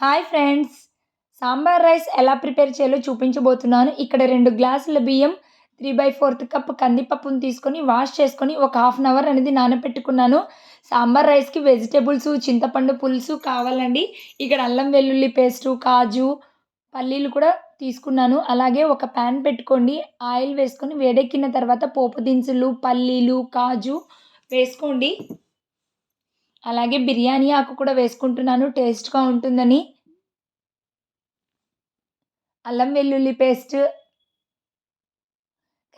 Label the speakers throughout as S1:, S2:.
S1: Hi friends. Sambar rice ఎలా prepare చేయాలో చూపించబోతున్నాను. ఇక్కడ రెండు గ్లాసుల బియ్యం త్రీ బై ఫోర్త్ కప్ కందిపప్పును తీసుకొని వాష్ చేసుకొని ఒక హాఫ్ అన్ అవర్ అనేది నానబెట్టుకున్నాను. సాంబార్ రైస్కి వెజిటేబుల్స్ చింతపండు పులుసు కావాలండి. ఇక్కడ అల్లం వెల్లుల్లి పేస్టు కాజు పల్లీలు కూడా తీసుకున్నాను. అలాగే ఒక ప్యాన్ పెట్టుకోండి. ఆయిల్ వేసుకొని వేడెక్కిన తర్వాత పోపు దినుసులు పల్లీలు కాజు వేసుకోండి. అలాగే బిర్యానీ ఆకు కూడా వేసుకుంటున్నాను టేస్ట్గా ఉంటుందని. అల్లం వెల్లుల్లి పేస్ట్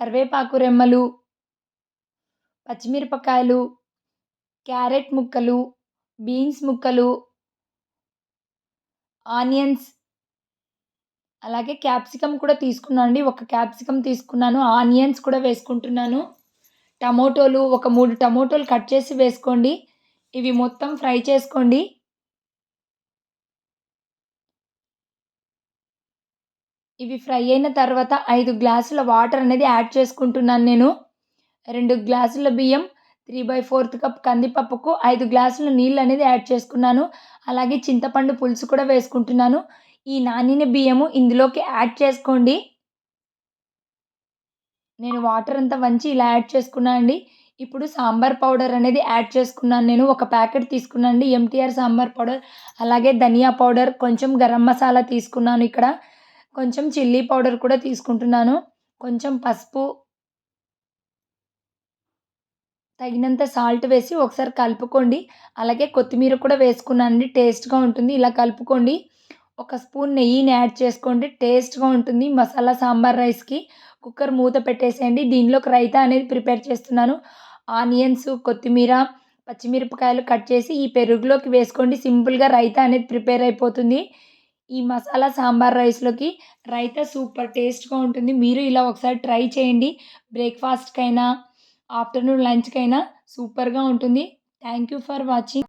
S1: కరివేపాకు రెమ్మలు పచ్చిమిరపకాయలు క్యారెట్ ముక్కలు బీన్స్ ముక్కలు ఆనియన్స్ అలాగే క్యాప్సికమ్ కూడా తీసుకున్నాను అండి ఒక క్యాప్సికమ్ తీసుకున్నాను ఆనియన్స్ కూడా వేసుకుంటున్నాను. టమోటోలు ఒక మూడు టమోటోలు కట్ చేసి వేసుకోండి. ఇవి మొత్తం ఫ్రై చేసుకోండి. ఇవి ఫ్రై అయిన తర్వాత ఐదు గ్లాసుల వాటర్ అనేది యాడ్ చేసుకుంటున్నాను నేను. రెండు గ్లాసుల బియ్యం త్రీ బై ఫోర్త్ కప్ కందిపప్పుకు ఐదు గ్లాసుల నీళ్ళు అనేది యాడ్ చేసుకున్నాను. అలాగే చింతపండు పులుసు కూడా వేసుకుంటున్నాను. ఈ నానిన బియ్యము ఇందులోకి యాడ్ చేసుకోండి. నేను వాటర్ అంతా వంచి ఇలా యాడ్ చేసుకున్నాను అండి. ఇప్పుడు సాంబార్ పౌడర్ అనేది యాడ్ చేసుకున్నాను నేను. ఒక ప్యాకెట్ తీసుకున్నాను అండి. ఎంటీఆర్ సాంబార్ పౌడర్ అలాగే ధనియా పౌడర్ కొంచెం గరం మసాలా తీసుకున్నాను ఇక్కడ. కొంచెం చిల్లీ పౌడర్ కూడా తీసుకుంటున్నాను. కొంచెం పసుపు తగినంత సాల్ట్ వేసి ఒకసారి కలుపుకోండి. అలాగే కొత్తిమీర కూడా వేసుకున్నానండి టేస్ట్గా ఉంటుంది. ఇలా కలుపుకోండి. ఒక స్పూన్ నెయ్యిని యాడ్ చేసుకోండి. టేస్ట్గా ఉంటుంది. మసాలా సాంబార్ రైస్కి కుక్కర్ మూత పెట్టేసేయండి. దీనిలోకి రైతా అనేది ప్రిపేర్ చేస్తున్నాను. ఆనియన్స్ కొత్తిమీర పచ్చిమిరపకాయలు కట్ చేసి ఈ పెరుగులోకి వేసుకోండి. సింపుల్గా రైతా అనేది ప్రిపేర్ అయిపోతుంది. ఈ మసాలా సాంబార్ రైస్లోకి రైతా సూపర్ టేస్ట్గా ఉంటుంది. మీరు ఇలా ఒకసారి ట్రై చేయండి. బ్రేక్ఫాస్ట్కైనా ఆఫ్టర్నూన్ లంచ్కైనా సూపర్గా ఉంటుంది. Thank you for watching.